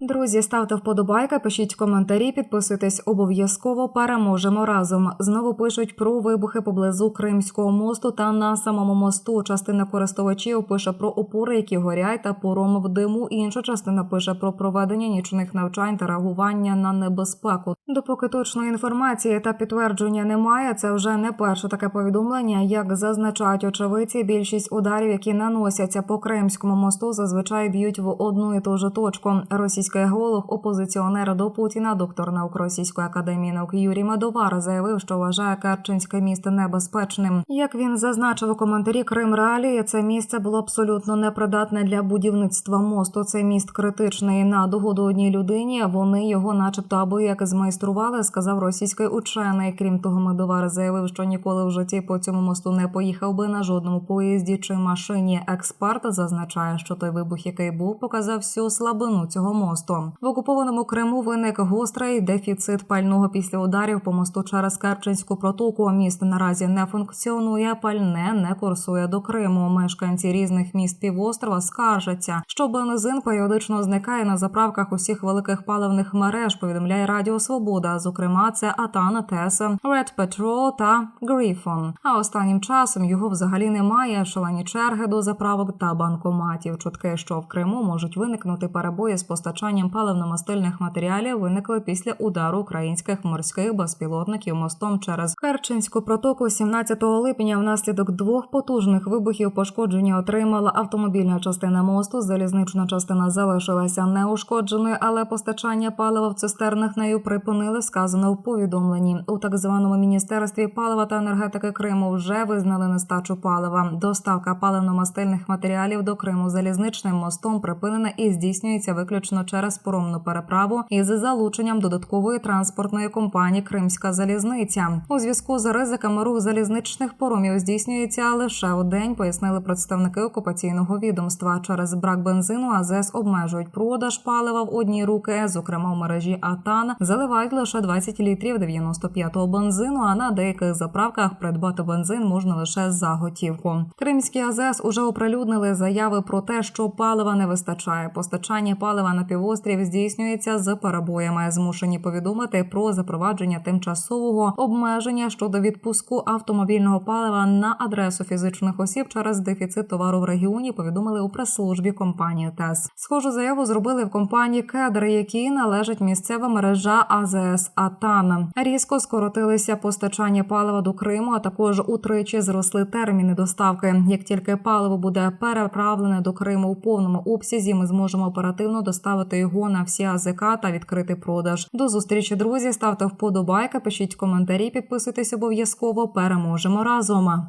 Друзі, ставте вподобайки, пишіть коментарі, підписуйтесь обов'язково. Переможемо разом. Знову пишуть про вибухи поблизу Кримського мосту та на самому мосту. Частина користувачів пише про опори, які горять та пором в диму. Інша частина пише про проведення нічних навчань та реагування на небезпеку. Допоки точної інформації та підтвердження немає, це вже не перше таке повідомлення. Як зазначають очевидці, більшість ударів, які наносяться по Кримському мосту, зазвичай б'ють в одну і ту ж точку. Російський геолог, опозиціонер до Путіна, доктор наук Російської академії наук Юрій Медовар заявив, що вважає Керченське місто небезпечним. Як він зазначив у коментарі Крим Реалії, це місце було абсолютно непридатне для будівництва мосту. Цей міст критичний на догоду одній людині. Вони його, начебто, аби як змайстрували, сказав російський учений. Крім того, Медовар заявив, що ніколи в житті по цьому мосту не поїхав би на жодному поїзді чи машині. Експерт зазначає, що той вибух, який був, показав всю слабину цього мосту. В окупованому Криму виник гострий дефіцит пального після ударів по мосту через Керченську протоку. Міст наразі не функціонує, пальне не курсує до Криму. Мешканці різних міст півострова скаржаться, що бензин періодично зникає на заправках усіх великих паливних мереж. Повідомляє Радіо Свобода. Зокрема, це Атана Тес, Red Petrol та Griffon. А останнім часом його взагалі немає. Шалені черги до заправок та банкоматів. Чутки, що в Криму можуть виникнути перебої з постачанням паливно-мастильних матеріалів, виникли після удару українських морських безпілотників мостом через Керченську протоку 17 липня. Внаслідок двох потужних вибухів пошкодження отримала автомобільна частина мосту. Залізнична частина залишилася неушкодженою, але постачання палива в цистернах нею припинили. Сказано в повідомленні у так званому міністерстві палива та енергетики Криму. Вже визнали нестачу палива. Доставка паливно-мастильних матеріалів до Криму залізничним мостом припинена і здійснюється виключно через поромну переправу із залученням додаткової транспортної компанії Кримська залізниця. У зв'язку з ризиками рух залізничних поромів здійснюється лише у день. Пояснили представники окупаційного відомства. Через брак бензину АЗС обмежують продаж палива в одні руки. Зокрема, в мережі АТАН заливають лише 20 літрів 95-го бензину. А на деяких заправках придбати бензин можна лише за готівку. Кримські АЗС уже оприлюднили заяви про те, що палива не вистачає. Постачання палива на півострів здійснюється з перебоями. Змушені повідомити про запровадження тимчасового обмеження щодо відпуску автомобільного палива на адресу фізичних осіб через дефіцит товару в регіоні. Повідомили у прес-службі компанії ТЕС. Схожу заяву зробили в компанії Кедр, якій належить місцева мережа АЗС Атана. Різко скоротилися постачання палива до Криму, а також утричі зросли терміни доставки. Як тільки паливо буде переправлене до Криму у повному обсязі, ми зможемо оперативно доставити його на всі АЗК та відкрити продаж. До зустрічі, друзі. Ставте вподобайки, пишіть коментарі, підписуйтесь обов'язково. Переможемо разом.